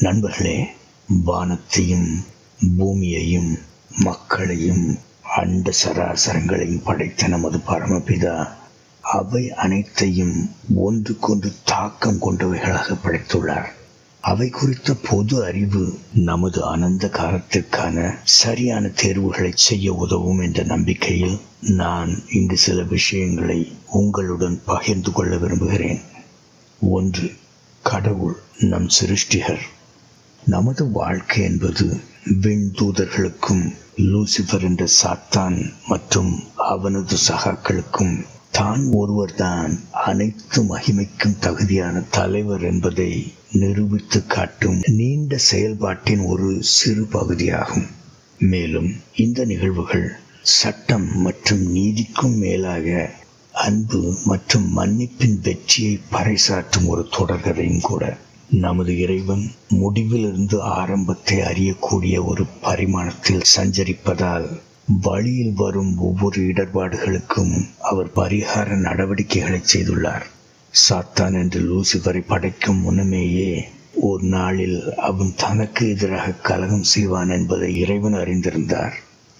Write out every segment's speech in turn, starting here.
நண்பர்களே வானத்தையும் பூமியையும் மக்களையும் அண்ட சராசரங்களையும் படைத்த நமது பரமபிதா அவை அனைத்தையும் ஒன்றுக்கொன்று தாக்கம் கொண்டவைகளாக படைத்துள்ளார். அவை குறித்த பொது அறிவு நமது அனந்த காலத்திற்கான சரியான தேர்வுகளை செய்ய உதவும் என்ற நம்பிக்கையில் நான் இங்கு சில விஷயங்களை உங்களுடன் பகிர்ந்து கொள்ள விரும்புகிறேன். ஒன்று கடவுள் நம் சிருஷ்டிகர். நமது வாழ்க்கை என்பது விண்தூதர்களுக்கும் லூசிபர் என்ற சாத்தான் மற்றும் அவனது சகாக்களுக்கும் தான் ஒருவர்தான் அனைத்து மகிமைக்கும் தகுதியான தலைவர் என்பதை நிரூபித்து காட்டும் நீண்ட செயல்பாட்டின் ஒரு சிறு பகுதியாகும். மேலும் இந்த நிகழ்வுகள் சட்டம் மற்றும் நீதிக்கும் மேலாக அன்பு மற்றும் மன்னிப்பின் வெற்றியை பறைசாற்றும் ஒரு தொடர்கதையும் கூட. நமது இறைவன் முடிவிலிருந்து ஆரம்பத்தை அறியக்கூடிய ஒரு பரிமாணத்தில் சஞ்சரிப்பதால் வழியில் வரும் ஒவ்வொரு இடர்பாடுகளுக்கும் அவர் பரிகார நடவடிக்கைகளை செய்துள்ளார். சாத்தான் என்று லூசிபரை படைக்கும் முன்னமேயே ஒரு நாளில் அவன் தனக்கு எதிராக கலகம் செய்வான் என்பதை இறைவன் அறிந்திருந்தார்.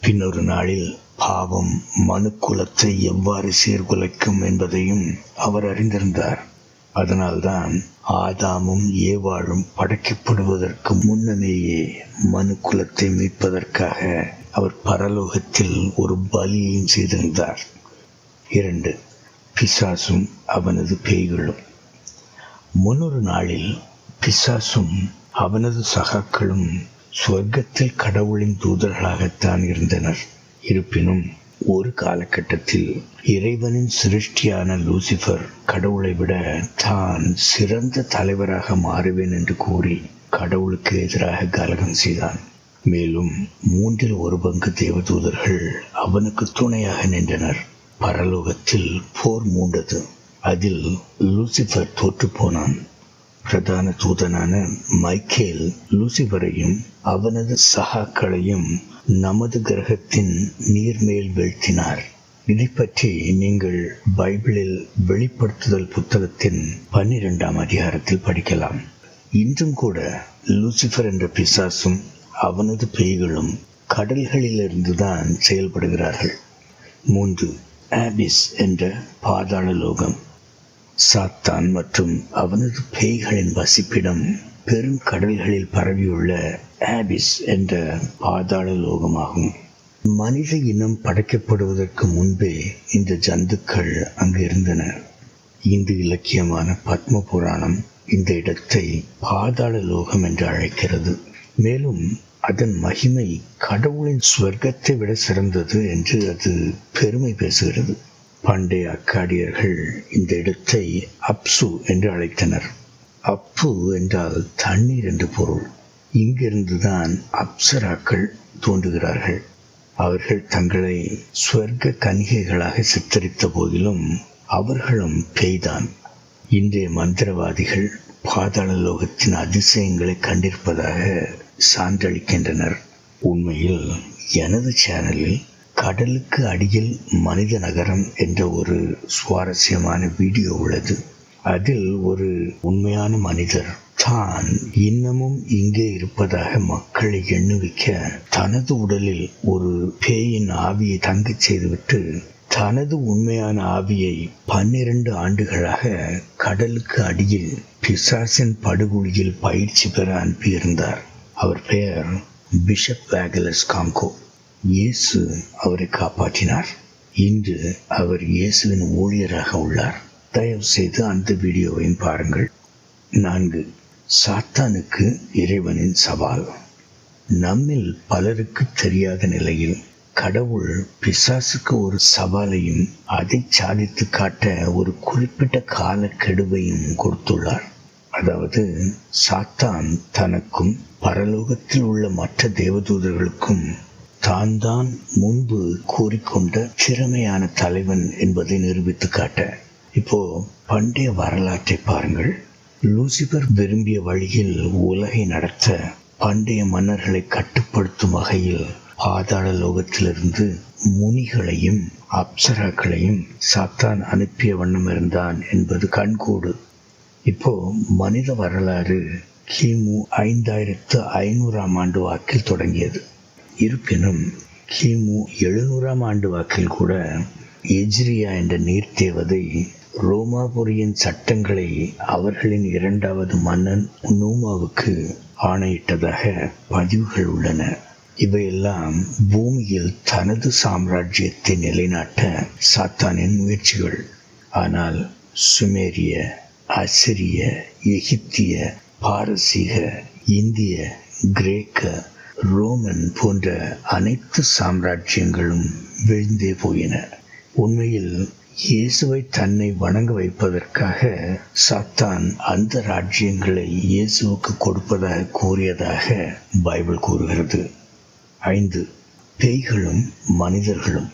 பின்னொரு நாளில் பாவம் மனு குலத்தை எவ்வாறு சீர்குலைக்கும் என்பதையும் அவர் அறிந்திருந்தார். அதனால்தான் ஆதாமும் ஏவாளும் படைக்கப்படுவதற்கு முன்னமேயே மனு குலத்தை மீட்பதற்காக அவர் பரலோகத்தில் ஒரு பலியையும் செய்திருந்தார். இரண்டு பிசாசும் அவனது பேய்களும். முன்னொரு நாளில் பிசாசும் அவனது சகாக்களும் சொர்க்கத்தில் கடவுளின் தூதர்களாகத்தான் இருந்தனர். இருப்பினும் ஒரு காலகட்டத்தில் இறைவனின் சிருஷ்டியான லூசிபர் கடவுளை விட தான் சிறந்த தலைவராக மாறுவேன் என்று கூறி கடவுளுக்கு எதிராக கலகம் செய்தான். மேலும் மூன்றில் ஒரு பங்கு தேவதூதர்கள் அவனுக்கு துணையாக நின்றனர். பரலோகத்தில் போர் மூண்டது. அதில் லூசிபர் தோற்று போனான். பிரதான தூதனான மைக்கேல் லூசிபரையும் அவனது சகாக்களையும் நமது கிரகத்தின் நீர்மேல் வீழ்த்தினார். இதை பற்றி நீங்கள் பைபிளில் வெளிப்படுத்துதல் புத்தகத்தின் பன்னிரெண்டாம் அதிகாரத்தில் படிக்கலாம். இன்றும் கூட லூசிபர் என்ற பிசாசும் அவனது பேய்களும் கடல்களிலிருந்துதான் செயல்படுகிறார்கள். மூன்று ஆபிஸ் என்ற பாதாள லோகம். சாத்தான் மற்றும் அவனது பேய்களின் வசிப்பிடம் பெரும் கடல்களில் பரவியுள்ள ஆபிஸ் என்ற பாதாள லோகமாகும். மனித இனம் படைக்கப்படுவதற்கு முன்பே இந்த ஜந்துக்கள் அங்கு இருந்தன. இந்து இலக்கியமான பத்ம புராணம் இந்த இடத்தை பாதாள லோகம் என்று அழைக்கிறது. மேலும் அதன் மகிமை கடவுளின் ஸ்வர்க்கத்தை விட சிறந்தது என்று அது பெருமை பேசுகிறது. பண்டைய அக்காடியர்கள் இந்த இடத்தை அப்சு என்று அழைத்தனர். அப்பு என்றால் தண்ணீர் என்று பொருள். இங்கிருந்துதான் அப்சராக்கள் தோன்றுகிறார்கள். அவர்கள் தங்களை ஸ்வர்க்க கன்னிகைகளாக சித்தரித்த போதிலும் அவர்களும் பெய்தான். இன்றைய மந்திரவாதிகள் பாதாள லோகத்தின் அதிசயங்களை கண்டிருப்பதாக சான்றளிக்கின்றனர். உண்மையில் எனது சேனலில் கடலுக்கு அடியில் மனித நகரம் என்ற ஒரு சுவாரஸ்யமான வீடியோ உள்ளது. அதில் ஒரு உண்மையான மனிதர் தான் இன்னமும் இங்கே இருப்பதாக மக்களை எண்ணுவிக்க தனது உடலில் ஒரு பேயின் ஆவியை தங்கச் செய்துவிட்டு தனது உண்மையான ஆவியை பன்னிரண்டு ஆண்டுகளாக கடலுக்கு அடியில் பிசாசின் படுகொலியில் பயிற்சி பெற அனுப்பியிருந்தார். அவர் பெயர் பிஷப் வேகலஸ் காங்கோ இயேசு அவரை காப்பாற்றினார். இன்று அவர் இயேசுவின் ஊழியராக உள்ளார். தயவு செய்து அந்த வீடியோவையும் பாருங்கள். நான்கு சாத்தானுக்கு இறைவனின் சவால். நம்மில் பலருக்கு தெரியாத நிலையில் கடவுள் பிசாசுக்கு ஒரு சவாலையும் அதை சாதித்து காட்ட ஒரு குறிப்பிட்ட காலக்கெடுவையும் கொடுத்துள்ளார். அதாவது சாத்தான் தனக்கும் பரலோகத்தில் உள்ள மற்ற தேவதூதர்களுக்கும் தான் தான் முன்பு கூறிக்கொண்ட திறமையான தலைவன் என்பதை நிரூபித்து காட்ட. இப்போ பண்டைய வரலாற்றை பாருங்கள். லூசிபர் விரும்பிய வழியில் உலகை நடத்த பண்டைய மன்னர்களை கட்டுப்படுத்தும் வகையில் பாதாள லோகத்திலிருந்து முனிகளையும் அப்சராக்களையும் சாத்தான் அனுப்பிய வண்ணம் இருந்தான் என்பது கண்கூடு. இப்போ மனித வரலாறு கிமு ஐந்தாயிரத்து ஐநூறாம் ஆண்டு வாக்கில் தொடங்கியது. இருப்பினும் கிமு எழுநூறாம் ஆண்டு வாக்கில் கூட எஜ்ரியா என்ற நீர்த்தேவதை ரோமாபுரியின் சட்டங்களை அவர்களின் இரண்டாவது மன்னன் நூமாவுக்கு ஆணையிட்டதாக பதிவுகள் உள்ளன. இவையெல்லாம் பூமியில் தனது சாம்ராஜ்யத்தை நிலைநாட்ட சாத்தானின் முயற்சிகள். ஆனால் சுமேரிய அசிரிய எகிப்திய பாரசீக இந்திய கிரேக்க ரோமன் போன்ற அனைத்து சாம்ராஜ்யங்களும் விழுந்தே போயின. உண்மையில் இயேசுவை தன்னை வணங்க வைப்பதற்காக சாத்தான் அந்த ராஜ்யங்களை இயேசுவுக்கு கொடுப்பதாக கூறியதாக பைபிள் கூறுகிறது. ஐந்து. பேய்களும் மனிதர்களும்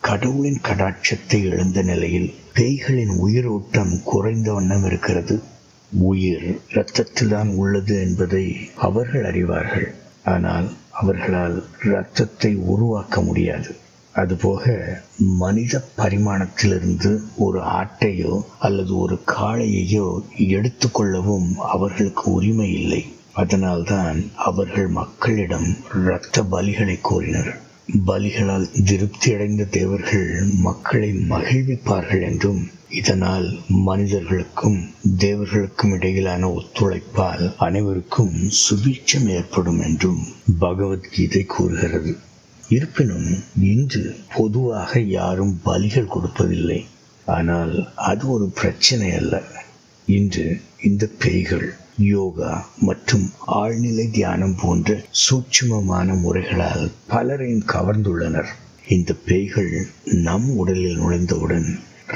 கடவுளின் கடாட்சத்தை இழந்த நிலையில் பேய்களின் உயிரோட்டம் குறைந்த வண்ணம் இருக்கிறது. உயிர் இரத்தத்தில்தான் உள்ளது என்பதை அவர்கள் அறிவார்கள். ஆனால் அவர்களால் இரத்தத்தை உருவாக்க முடியாது. அதுபோக மனித பரிமாணத்திலிருந்து ஒரு ஆட்டையோ அல்லது ஒரு காளையையோ எடுத்துக்கொள்ளவும் அவர்களுக்கு உரிமை இல்லை. அதனால்தான் அவர்கள் மக்களிடம் இரத்த பலிகளை கோரினர். பலிகளால் திருப்தியடைந்த தேவர்கள் மக்களை மகிழ்விப்பார்கள் என்றும் இதனால் மனிதர்களுக்கும் தேவர்களுக்கும் இடையிலான ஒத்துழைப்பால் அனைவருக்கும் சுபீட்சம் ஏற்படும் என்றும் பகவத்கீதை கூறுகிறது. இருப்பினும் இன்று பொதுவாக யாரும் பலிகள் கொடுப்பதில்லை. ஆனால் அது ஒரு பிரச்சனை அல்ல இன்று இந்த பேய்கள் யோகா மற்றும் ஆழ்நிலை தியானம் போன்ற சூட்சுமமான முறைகளால் பலரையும் கவர்ந்துள்ளனர். இந்த பேய்கள் நம் உடலில் நுழைந்தவுடன்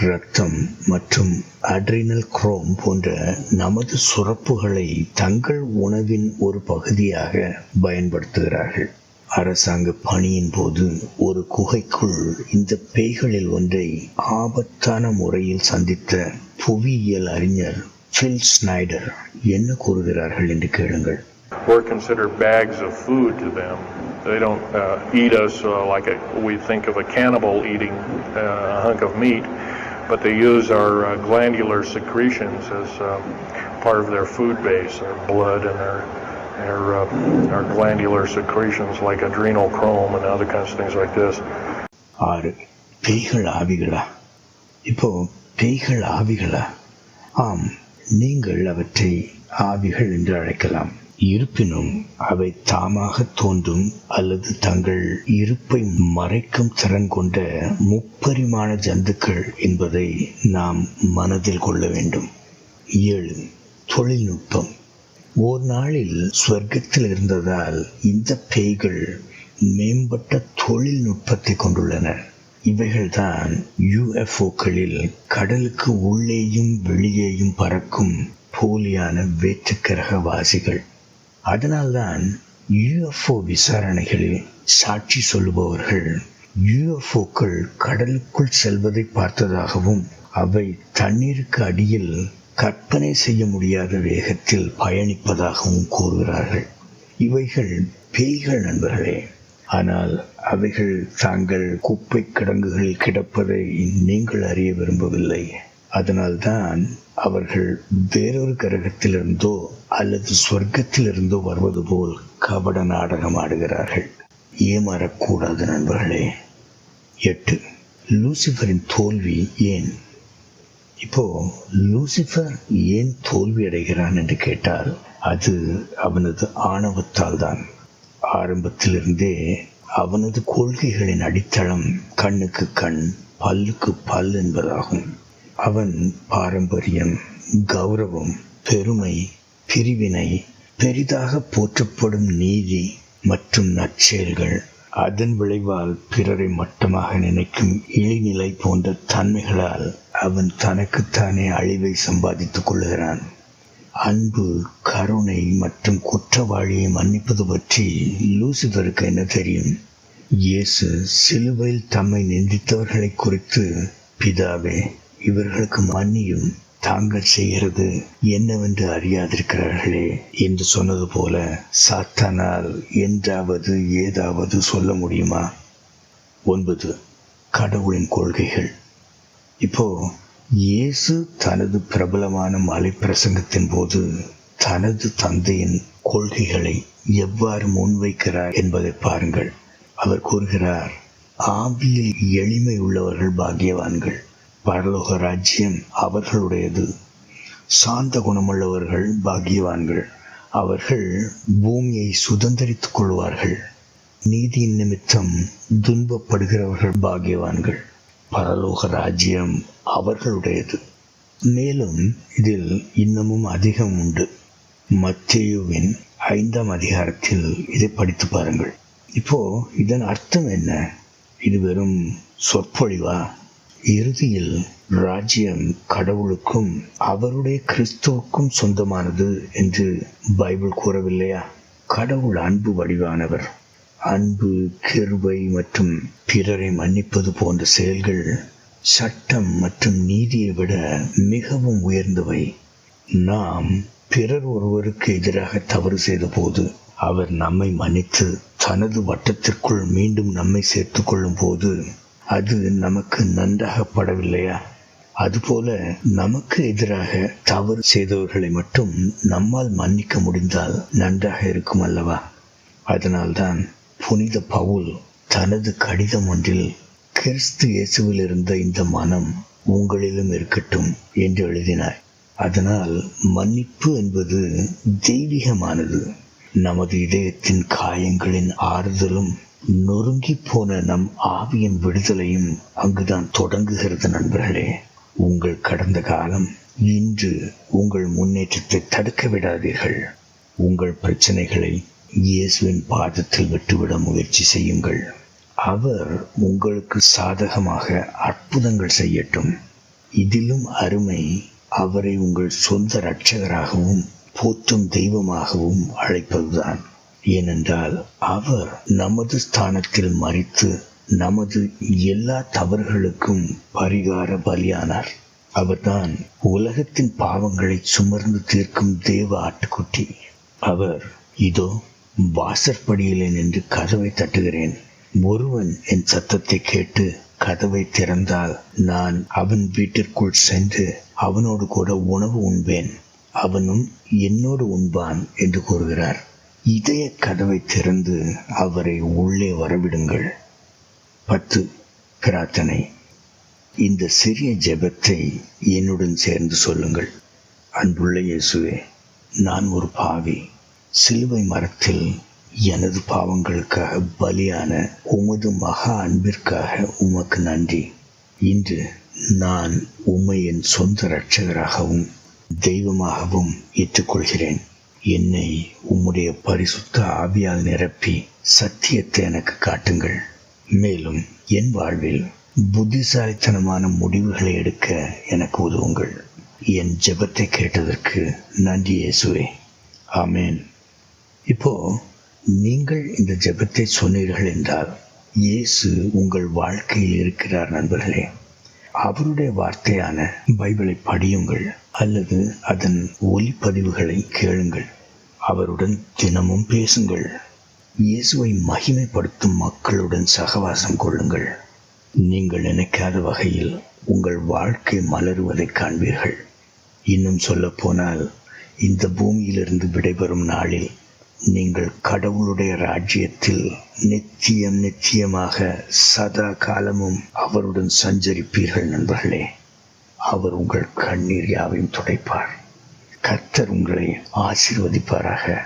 இரத்தம் மற்றும் அட்ரினல் குரோம் போன்ற நமது சுரப்புகளை தங்கள் உணவின் ஒரு பகுதியாக பயன்படுத்துகிறார்கள். அரசாங்க பணியின் போது ஒரு குகைக்குள் இந்த பேய்களில் ஒன்றை ஆபத்தான முறையில் சந்தித்த புவியியல் அறிஞர் ஃபில் ஸ்னைடர் என்ன கூறுகிறார்கள் என்று கேளுங்கள் We're considered bags of food to them. They don't uh, eat us uh, like a, we think of a cannibal eating uh, a hunk of meat, but they use our uh, glandular secretions as uh, part of their food base, their blood and their their, uh, our glandular secretions like adrenal chrome and other kinds of things like this. ஆறு பேய்கள் ஆவிகளா இப்போ பேய்கள் ஆவிகளா ஆம் நீங்கள் அவற்றை ஆவிகள் என்று அழைக்கலாம். இருப்பினும் அவை தாமாக தோன்றும் அல்லது தங்கள் இருப்பை மறைக்கும் திறன் கொண்ட முப்பரிமாண ஜந்துக்கள் என்பதை நாம் மனதில் கொள்ள வேண்டும். ஏழு தொழில்நுட்பம். ஓர் நாளில் சொர்க்கத்தில் இருந்ததால் இந்த பேய்கள் மேம்பட்ட தொழில்நுட்பத்தை கொண்டுள்ளன. இவைகள்தான் யுஎஃப்ஓக்களில் கடலுக்கு உள்ளேயும் வெளியேயும் பறக்கும் போலியான வேற்றுக்கிரகவாசிகள். அதனால்தான் யுஎஃப்ஓ விசாரணைகளில் சாட்சி சொல்லுபவர்கள் யுஎஃப்ஓக்கள் கடலுக்குள் செல்வதை பார்த்ததாகவும் அவை தண்ணீருக்கு அடியில் கற்பனை செய்ய முடியாத வேகத்தில் பயணிப்பதாகவும் கூறுகிறார்கள். இவைகள் பேய்கள் நண்பர்களே ஆனால் அவைகள் தாங்கள் குப்பை கிடங்குகளில் கிடப்பதை நீங்கள் அறிய விரும்பவில்லை. அதனால்தான் அவர்கள் வேறொரு கிரகத்திலிருந்தோ அல்லது சொர்க்கத்திலிருந்தோ வருவது போல் கபட நாடகம் ஆடுகிறார்கள். ஏமாறக்கூடாது நண்பர்களே. எட்டு. லூசிஃபரின் தோல்வி ஏன்? இப்போ லூசிஃபர் ஏன் தோல்வி அடைகிறான் என்று கேட்டால் அது அவனது ஆணவத்தால் தான் ஆரம்பத்திலிருந்தே அவனது கொள்கைகளின் அடித்தளம் கண்ணுக்கு கண் பல்லுக்கு பல் என்பதாகும். அவன் பாரம்பரியம் கௌரவம் பெருமை பிரிவினை பெரிதாக போற்றப்படும் நீதி மற்றும் நற்செயல்கள். அதன் விளைவால் பிறரை மட்டமாக நினைக்கும் இழிநிலை போன்ற தன்மைகளால் அவன் தனக்குத்தானே அழிவை சம்பாதித்துக் கொள்கிறான். அன்பு கருணை மற்றும் குற்றவாளியை மன்னிப்பது பற்றி லூசிபருக்கு என்ன தெரியும்? இயேசு சிலுவையில் தம்மை நிந்தித்தவர்களை குறித்து பிதாவே இவர்களுக்கு மன்னியும் தாங்கள் செய்கிறது என்னவென்று அறியாதிருக்கிறார்களே என்று சொன்னது போல சாத்தானால் என்றாவது ஏதாவது சொல்ல முடியுமா? ஒன்பது கடவுளின் கொள்கைகள். இப்போ இயேசு தனது பிரபலமான மலை பிரசங்கத்தின் போது தனது தந்தையின் கொள்கைகளை எவ்வாறு முன்வைக்கிறார் என்பதை பாருங்கள். அவர் கூறுகிறார் ஆவியில் எளிமை உள்ளவர்கள் பாக்கியவான்கள். பரலோக ராஜ்யம் அவர்களுடையது. சாந்த குணமுள்ளவர்கள் பாக்கியவான்கள். அவர்கள் பூமியை சுதந்திரித்துக் கொள்வார்கள். நீதியின் நிமித்தம் துன்பப்படுகிறவர்கள் பாக்கியவான்கள். பரலோக ராஜ்யம் அவர்களுடையது. மேலும் இதில் இன்னமும் அதிகம் உண்டு. மத்தேயுவின் ஐந்தாம் அதிகாரத்தில் இதை படித்து பாருங்கள். இப்போ இதன் அர்த்தம் என்ன? இது வெறும் சொற்பொழிவா? இறுதியில் ராஜ்யம் கடவுளுக்கும் அவருடைய கிறிஸ்துவுக்கும் சொந்தமானது என்று பைபிள் கூறவில்லையா? கடவுள் அன்பு வடிவானவர். அன்பு கிருபை மற்றும் பிறரை மன்னிப்பது போன்ற செயல்கள் சட்டம் மற்றும் நீதியை விட மிகவும் உயர்ந்தவை. நாம் பிறர் ஒருவருக்கு எதிராக தவறு செய்த போது அவர் நம்மை மன்னித்து தனது வட்டத்திற்குள் மீண்டும் நம்மை சேர்த்து கொள்ளும் போது அது நமக்கு நன்றாகப்படவில்லையா? அதுபோல நமக்கு எதிராக தவறு செய்தவர்களை மட்டும் நம்மால் மன்னிக்க முடிந்தால் நன்றாக இருக்கும் அல்லவா? அதனால்தான் புனித பவுல் தனது கடிதம் ஒன்றில் கிறிஸ்து இயேசுவில் இருந்த இந்த மனம் உங்களிலும் இருக்கட்டும் என்று எழுதினார். அதனால் மன்னிப்பு என்பது தெய்வீகமானது. நமது இதயத்தின் காயங்களின் ஆறுதலும் நொறுங்கி போன நம் ஆவியின் விடுதலையும் அங்குதான் தொடங்குகிறது நண்பர்களே. உங்கள் கடந்த காலம் இன்று உங்கள் முன்னேற்றத்தை தடுக்க விடாதீர்கள். உங்கள் பிரச்சனைகளை இயேசுவின் பாதத்தில் விட்டுவிட முயற்சி செய்யுங்கள். அவர் உங்களுக்கு சாதகமாக அற்புதங்கள் செய்யட்டும். இதிலும் அருமை அவரை உங்கள் சொந்த இரட்சகராகவும் போற்றும் தெய்வமாகவும் அழைப்பதுதான். ஏனென்றால் அவர் நமது ஸ்தானத்தில் மறித்து நமது எல்லா தவறுகளுக்கும் பரிகார பலியானார். அவர்தான் உலகத்தின் பாவங்களை சுமர்ந்து தீர்க்கும் தேவ ஆட்டுக்குட்டி. அவர் இதோ வாசற்படியிலே நின்று கதவை தட்டுகிறேன். ஒருவன் என் சத்தத்தை கேட்டு கதவை திறந்தால் நான் அவன் வீட்டிற்குள் சென்று அவனோடு கூட உணவு உண்பேன். அவனும் என்னோடு உண்பான் என்று கூறுகிறார். இதய கதவை திறந்து அவரை உள்ளே வரவிடுங்கள். பத்து பிரார்த்தனை. இந்த சிறிய ஜெபத்தை என்னுடன் சேர்ந்து சொல்லுங்கள். அன்புள்ள இயேசுவே நான் ஒரு பாவி. சிலுவை மரத்தில் எனது பாவங்களுக்காக பலியான உமது மகா அன்பிற்காக உமக்கு நன்றி. இன்று நான் உம்மை என் சொந்த இரட்சகராகவும் தெய்வமாகவும் ஏற்றுக்கொள்கிறேன். என்னை உம்முடைய பரிசுத்த ஆவியால் நிரப்பி சத்தியத்தை எனக்கு காட்டுங்கள். மேலும் என் வாழ்வில் புத்திசாலித்தனமான முடிவுகளை எடுக்க எனக்கு உதவுங்கள். என் ஜெபத்தை கேட்டதற்கு நன்றி இயேசுவே. ஆமேன். இப்போ நீங்கள் இந்த ஜெபத்தை சொன்னீர்கள் என்றால் இயேசு உங்கள் வாழ்க்கையில் இருக்கிறார் நண்பர்களே. அவருடைய வார்த்தையான பைபிளை படியுங்கள் அல்லது அதன் ஒலிப்பதிவுகளை கேளுங்கள். அவருடன் தினமும் பேசுங்கள். இயேசுவை மகிமைப்படுத்தும் மக்களுடன் சகவாசம் கொள்ளுங்கள். நீங்கள் நினைக்காத வகையில் உங்கள் வாழ்க்கை மலருவதைக் காண்பீர்கள். இன்னும் சொல்லப்போனால் இந்த பூமியிலிருந்து விடைபெறும் நாளில் நீங்கள் கடவுளுடைய ராஜ்யத்தில் நித்தியம் நித்தியமாக சதா காலமும் அவருடன் சஞ்சரிப்பீர்கள் நண்பர்களே. அவர் உங்கள் கண்ணீர் யாவையும் துடைப்பார். கர்த்தர் உங்களை ஆசீர்வதிப்பாராக.